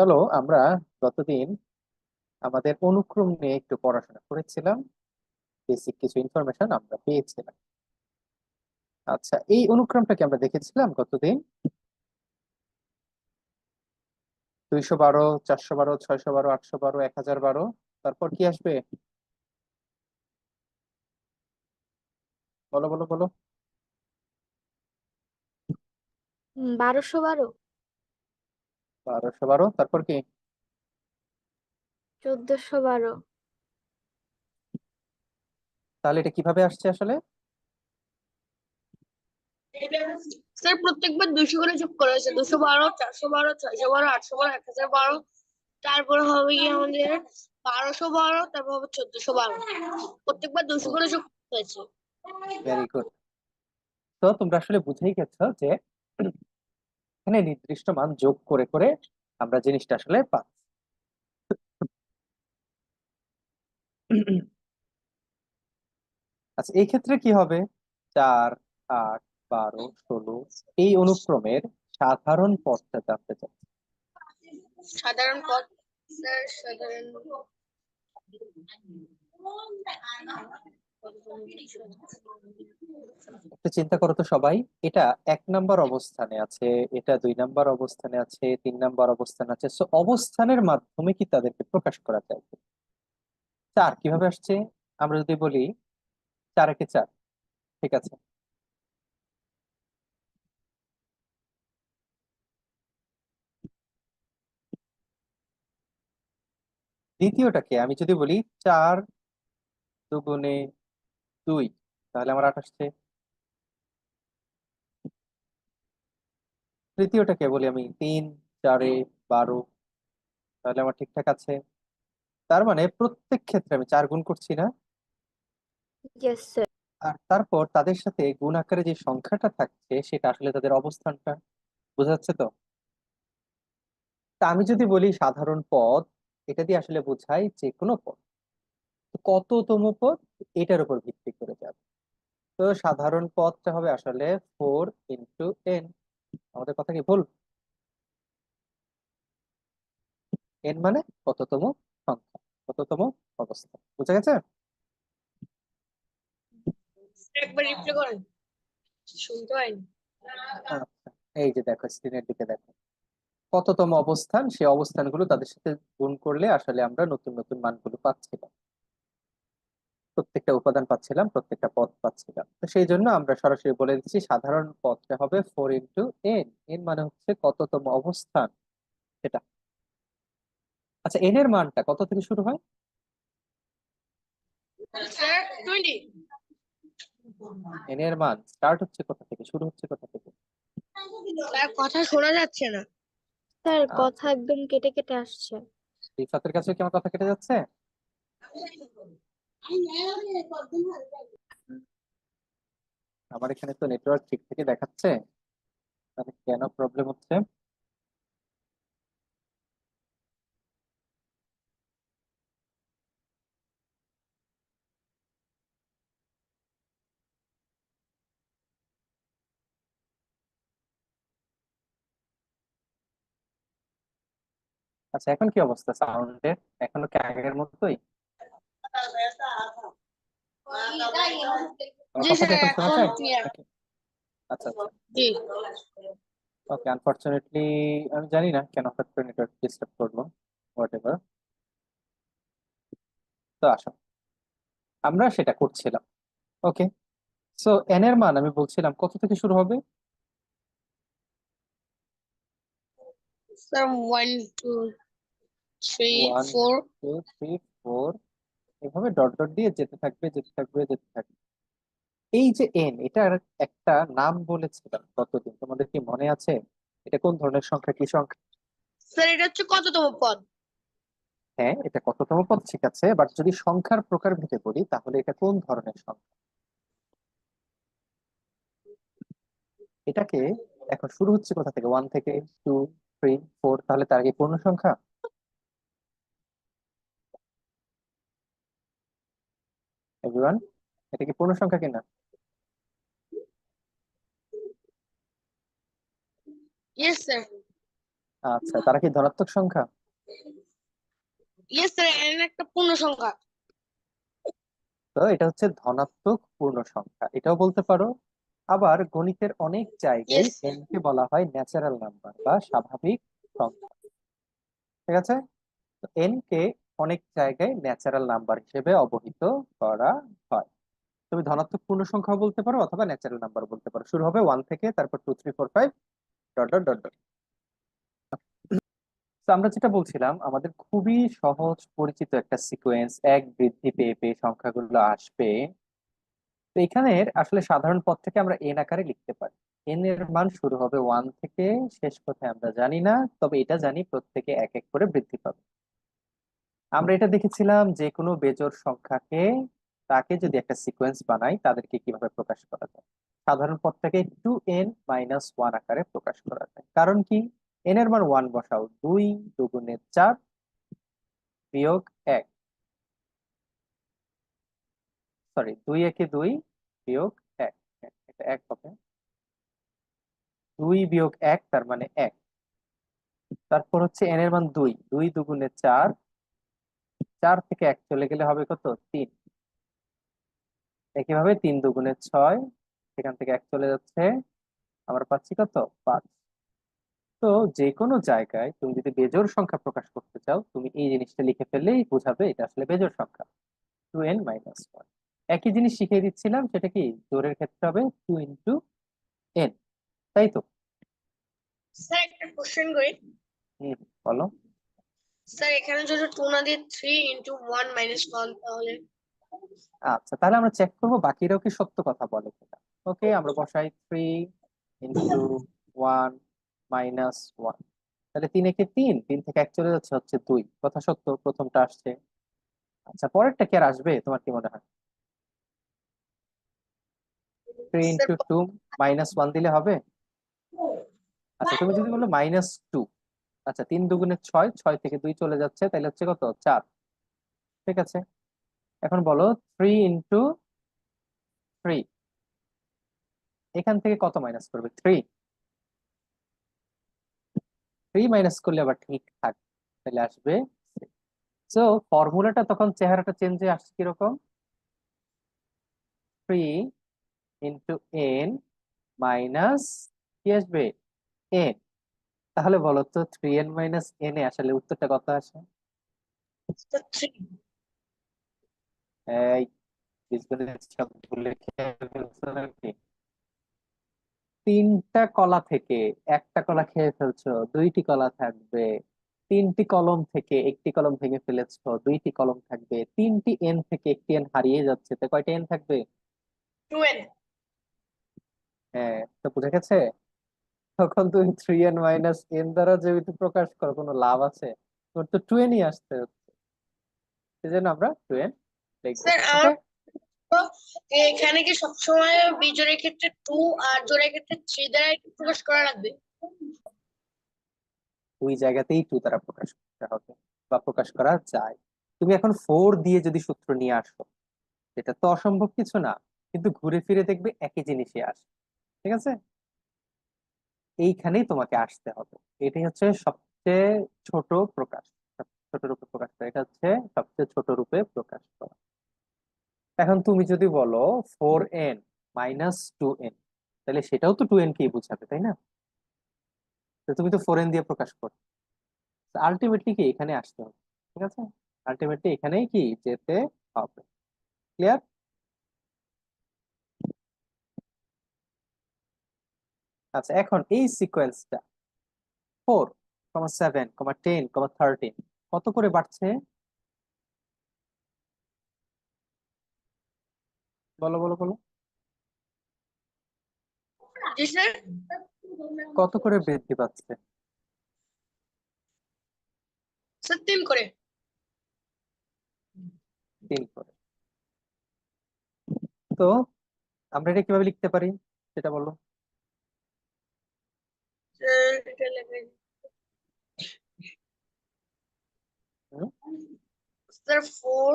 চলো আমরা গতদিন আমাদের অনুক্রম নিয়ে একটু পড়াশোনা করেছিলাম বেসিক কিছু ইনফরমেশন আমরা পেয়েছিলাম। আচ্ছা এই অনুক্রমটাকে আমরা দেখেছিলাম গতদিন দুইশো বারো, চারশো বারো, ছয়শো বারো, আটশো বারো, এক হাজার বারো। তারপর কি আসবে? বলো বলো বলো। বারোশো বারো। বারোশো বারো তারপর কি? চোদ্দশো বারো। তাহলে এটা কীভাবে আসছে আসলে? স্যার প্রত্যেকবার দুশো করে যোগ করা হয়েছে। দুশো বারো চারশো বারো ছয়শো বারো আটশো বারো এক হাজার বারো। তারপরে হবে গিয়ে আমাদের বারোশো বারো তারপর হবে চোদ্দশো বারো। প্রত্যেকবার দুশো করে যোগ হয়েছে। ভেরি গুড তো তোমরা আসলে বুঝেই গেছো যে এখানে নির্দিষ্ট মান যোগ করে করে আমরা জিনিসটা আসলে পাচ্ছি। আচ্ছা এই ক্ষেত্রে কি হবে? চার, আট, বারো, ষোলো, এই অনুক্রমের সাধারণ পদটা জানতে চাই সাধারণ একটু চিন্তা করো তো সবাই, এটা এক নাম্বার অবস্থানে আছে, এটা দুই নাম্বার অবস্থানে আছে, তিন নাম্বার অবস্থানে আছে সো অবস্থানের মাধ্যমে কি তাদেরকে প্রকাশ করা যায় চার কীভাবে আসছে? আমরা যদি বলি চার একে চার, ঠিক আছে? দ্বিতীয়টাকে আমি যদি বলি চার দুগুণে দুই তাহলে আমার আট আসছে। তৃতীয়টাকে বলি আমি তিন চারে বারো তাহলে আমার ঠিকঠাক আছে। তার মানে প্রত্যেক ক্ষেত্রে আমি চার গুণ করছি না? আর তারপর তাদের সাথে গুণ আকারে যে সংখ্যাটা থাকছে সেটা আসলে তাদের অবস্থানটা বোঝা যাচ্ছে তো? তা আমি যদি বলি সাধারণ পদ এটা দিয়ে আসলে বোঝাই যে কোনো পদ। কততম পদ? এটার উপর ভিত্তি করে যাবে। তো সাধারণ পদটা হবে আসলে ফোর ইন্টু এন আমাদের কথা কি ভুল? এন মানে কততম সংখ্যা কততম অবস্থা। বুঝা গেছে? আচ্ছা এই যে দেখো স্ক্রিনের দিকে দেখো। কততম অবস্থান সেই অবস্থানগুলো তাদের সাথে গুণ করলে আসলে আমরা নতুন নতুন মানগুলো পাচ্ছিলাম। প্রত্যেকটা উপাদান পাচ্ছিলাম প্রত্যেকটা পদ পাচ্ছিলাম। তো সেই জন্য আমরা সরাসরি বলে দিচ্ছি সাধারণ পদটা হবে ফোর ইন্টু এন এন মানে হচ্ছে কততম অবস্থান সেটা। আচ্ছা এন এর মানটা কত থেকে শুরু হয়? এন এর মান স্টার্ট হচ্ছে কোথা থেকে শুরু হচ্ছে কোথা থেকে? কথা শোনা যাচ্ছে না। স্যার। কথা একদম কেটে কেটে আসছে। রিফাতের কাছে কি আমার কথা কেটে যাচ্ছে? আমার এখানে তো নেটওয়ার্ক ঠিক থেকে দেখাচ্ছে। তাহলে কেন প্রবলেম হচ্ছে? আচ্ছা এখন কি অবস্থা? সাউন্ডের এখনও কি আগের মতোই? ওকে আনফরচুনেটলি আমি জানি না কেন হঠাৎ করে নেটওয়ার্ক ডিস্টার্ব করল হোয়াট এভার তো আসো। আমরা সেটা করছিলাম ওকে সো এন এর মান আমি বলছিলাম কত থেকে শুরু হবে? Sir one two three One, four two three four এভাবে ডট ডট দিয়ে যেতে থাকবে যেতে থাকবে যেতে থাকবে। এই যে এন এটার একটা নাম বলেছিলাম কতদিন তোমাদের কি মনে আছে? এটা কোন ধরনের সংখ্যা কি সংখ্যা? স্যার এটা হচ্ছে কততম পদ? হ্যাঁ এটা কততম পদ? ঠিক আছে বাট যদি সংখ্যার প্রকার ভেদে বলি তাহলে এটা কোন ধরনের সংখ্যা? এটাকে এখন শুরু হচ্ছে কোথা থেকে? ওয়ান থেকে টু থ্রি ফোর তাহলে তার আগে পূর্ণ সংখ্যা? এভরিওয়ান এটা কি পূর্ণ সংখ্যা কিনা? ইয়েস স্যার আচ্ছা তারা কি ধনাত্মক সংখ্যা? ইয়েস স্যার এন একটা পূর্ণ সংখ্যা। তো এটা হচ্ছে ধনাত্মক পূর্ণ সংখ্যা। এটাও বলতে পারো। আবার গণিতের অনেক জায়গায় n কে বলা হয় ন্যাচারাল নাম্বার বা স্বাভাবিক সংখ্যা। ঠিক আছে? তো n কে অনেক জায়গায় ন্যাচারাল নাম্বার হিসেবে অবহিত করা হয়। তুমি ধনাত্মক পূর্ণ সংখ্যা বলতে পারো অথবা ন্যাচারাল নাম্বার বলতে পারো। শুরু হবে ওয়ান থেকে, তারপর two three four five dot dot dot dot আমরা যেটা বলছিলাম, আমাদের খুবই সহজ পরিচিত একটা সিকোয়েন্স এক বৃদ্ধি পেয়ে পেয়ে সংখ্যাগুলো আসবে। তো এখানের আসলে সাধারণ পদ থেকে আমরা এন আকারে লিখতে পারি। এন এর মান শুরু হবে ওয়ান থেকে, শেষ কোথায় আমরা জানি না, তবে এটা জানি প্রত্যেকে এক এক করে বৃদ্ধি পাবে। আমরা এটা দেখেছিলাম যে কোনো বেজোড় সংখ্যাকে তাকে যদি একটা সিকোয়েন্স বানাই, তাদেরকে কীভাবে প্রকাশ করা যায়? সাধারণ পদটাকে টু এন মাইনাস ওয়ান আকারে প্রকাশ করা যায়। কারণ কি? এন এর মান ওয়ান বসাও দুই দুগুণে চার বিয়োগ এক। সরি দুই একে দুই বিয়োগ এক। এটা এক হবে। দুই বিয়োগ এক, তার মানে এক। তারপর হচ্ছে এন এর মান দুই দুই দুগুণে চার চার থেকে এক চলে গেলে হবে কত? তিন। একইভাবে তিন দুগুণে ছয় সেখান থেকে এক চলে যাচ্ছে। আমরা পাচ্ছি কত? পাঁচ। তো যে কোনো জায়গায় তুমি যদি বেজোড় সংখ্যা প্রকাশ করতে চাও তুমি এই জিনিসটা লিখে ফেললেই বোঝাবে এটা আসলে বেজোড় সংখ্যা। Two n minus one. একই জিনিস শিখিয়ে দিচ্ছিলাম সেটা কি? জোরের ক্ষেত্রে হবে টু ইন্টু এন। তাই তো? স্যার একটা কোশ্চেন করি। হুম বলো। স্যার, এখানে যদি না দিয়ে three into one minus one তাহলে? আচ্ছা তাহলে আমরা চেক করব বাকিরাও কি সত্য কথা বলে কিনা। ওকে আমরা বসাই three into one minus one তাহলে তিন একে তিন তিন থেকে এক চলে যাচ্ছে হচ্ছে দুই। কথা সত্য, প্রথমটা আসছে। আচ্ছা পরেরটা কি আর আসবে? তোমার কি মনে হয়? Three into two minus one দিলে হবে? আচ্ছা তুমি যদি বলো মাইনাস টু আচ্ছা তিন দুগুণে ছয় ছয় থেকে দুই চলে যাচ্ছে তাহলে হচ্ছে কত? চার। ঠিক আছে? এখন বলো থ্রি ইন্টু থ্রি এখান থেকে কত মাইনাস করবে? থ্রি থ্রি মাইনাস করলে আবার ঠিক থাকবে তাহলে আসবে সো ফর্মুলাটা তখন চেহারাটা চেঞ্জ আসছে কীরকম? থ্রি ইন্টু এন মাইনাস কি আসবে? এন তাহলে বলো তো থ্রি এন মাইনাস এন এ আসলে উত্তরটা কত আসে? তিনটা কলা থেকে একটা কলা খেয়ে ফেলছো দুইটি কলা থাকবে তিনটি কলম থেকে একটি কলম ভেঙে ফেলেছো দুইটি কলম থাকবে তিনটি এন থেকে একটি এন হারিয়ে যাচ্ছে তো কয়টা এন থাকবে? হ্যাঁ তো বুঝে গেছে? তখন তুমি থ্রি এন মাইনাস এন দ্বারা যেহেতু প্রকাশ করো কোনো লাভ আছে? তোর তো টু এনই আসতে হচ্ছে। সেজন্য আমরা টু এন এখানে কি সবসময় বিজোড়ের ক্ষেত্রে টু আর জোড়ের ক্ষেত্রে থ্রি দ্বারা প্রকাশ করা লাগবে? দুই জায়গাতেই টু দ্বারা প্রকাশ করতে হবে বা প্রকাশ করা যায়। তুমি এখন ফোর দিয়ে যদি সূত্র নিয়ে আসো এটা তো অসম্ভব কিছু না কিন্তু ঘুরে ফিরে দেখবে একই জিনিসই আসে ঠিক আছে? এইখানেই তোমাকে আসতে হবে। এটাই হচ্ছে সবচেয়ে ছোট প্রকাশ। ছোট রূপে প্রকাশ করা। এটা হচ্ছে সবচেয়ে ছোট রূপে প্রকাশ করা। এখন তুমি যদি বলো four n minus two n, তাহলে সেটাও তো টু এন কেই বুঝাবে, তাই না? তো তুমি তো ফোর এন দিয়ে প্রকাশ করো। আলটিমেটলি কি? এখানে আসতে হবে, ঠিক আছে? আলটিমেটলি এখানেই কি? যেতে হবে। ক্লিয়ার আচ্ছা এখন এই সিকোয়েন্সটা four comma seven comma ten comma thirteen কত করে বাড়ছে? বলো বলো বলো। কত করে বৃদ্ধি পাচ্ছে? তিন করে। তিন করে। তো আমরা এটা কীভাবে লিখতে পারি? সেটা বলো। স্যার এটা লেখেন হুম? স্যার ফোর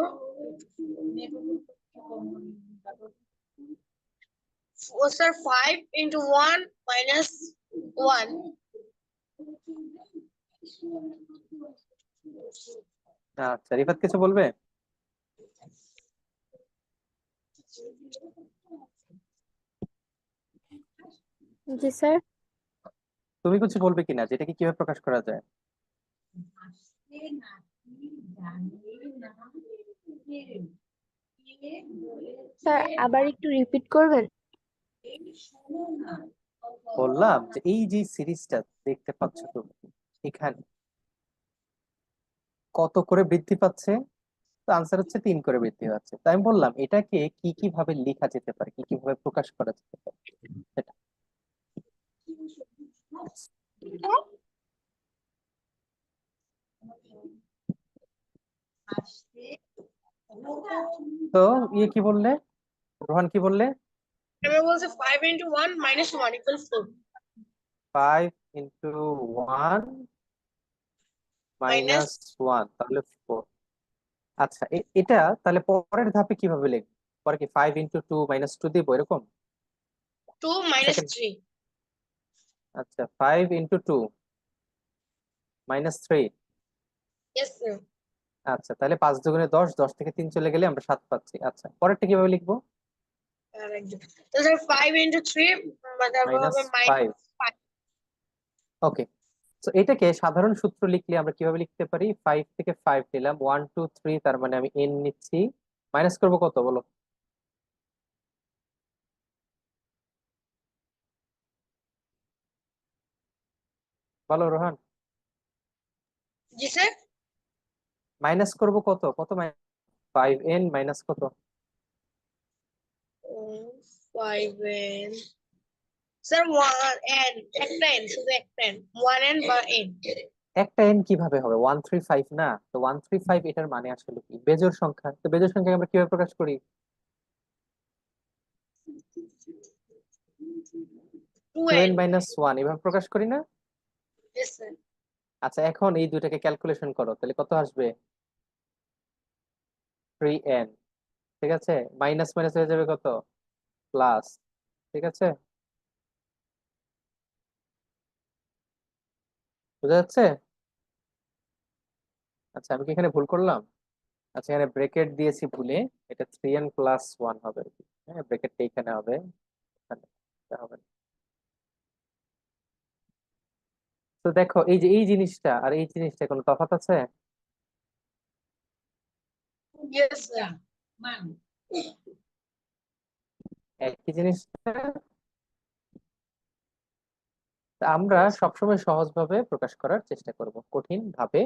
ও sir five into one minus one আচ্ছা রিফাত কিছু বলবে জি স্যার তুমি কিছু বলবে কিনা যে এটাকে কীভাবে প্রকাশ করা যায়? স্যার আবার একটু রিপিট করবেন? বললাম যে এই যে সিরিজটা দেখতে পাচ্ছ তুমি এখানে কত করে বৃদ্ধি পাচ্ছে? তো আনসার হচ্ছে তিন করে বৃদ্ধি পাচ্ছে। তাই আমি বললাম এটাকে কি কি ভাবে লেখা যেতে পারে কি কি ভাবে প্রকাশ করা যেতে পারে সেটা তো ইয়ে কি বললে? রোহান কি বললে? আমি বলছি five into one minus one equal four five into one minus one তাহলে ফোর আচ্ছা এটা তাহলে পরের ধাপে কীভাবে লিখব? পরে কি five into two minus two দিব এরকম? Two minus Second. আচ্ছা five into two minus three yes sir আচ্ছা তাহলে পাঁচ দুগুণে দশ দশ থেকে তিন চলে গেলে আমরা সাত পাচ্ছি। আচ্ছা পরেরটা কীভাবে লিখব. ওকে তো এটাকে সাধারণ সূত্র লিখলে আমরা কীভাবে লিখতে পারি? ফাইভ থেকে ফাইভ নিলাম ওয়ান টু থ্রি তার মানে আমি এন নিচ্ছি। মাইনাস করব কত বলো? বলো রোহান? জি স্যার? মাইনাস করব কত? কত ফাইভ এন মাইনাস কত? Five n sir one n একটা এন শুধু একটা এন ওয়ান এন বা এন একটা এন কীভাবে হবে? ওয়ান থ্রি ফাইভ না। তো ওয়ান থ্রি ফাইভ এটার মানে আসলে কি? সংখ্যা। তো আমরা কীভাবে প্রকাশ করি? টু এন মাইনাস ওয়ান এভাবে প্রকাশ করি না? আচ্ছা এখন এই দুইটাকে ক্যালকুলেশন করো, তাহলে কত আসবে? থ্রি এন ঠিক আছে? মাইনাস মাইনাস হয়ে যাবে কত? প্লাস ঠিক আছে? বোঝা যাচ্ছে? আচ্ছা আমি কি এখানে ভুল করলাম? আচ্ছা এখানে ব্রেকেট দিয়েছি ভুলে, এটা থ্রি এন প্লাস ওয়ান হবে। হ্যাঁ ব্রেকেটটা এখানে হবে। এখানে হবে না। তো দেখো এই যে এই জিনিসটা আর এই জিনিসটা কোনো তফাৎ আছে? একই জিনিসটা। আমরা সবসময় সহজভাবে প্রকাশ করার চেষ্টা করব কঠিন ভাবে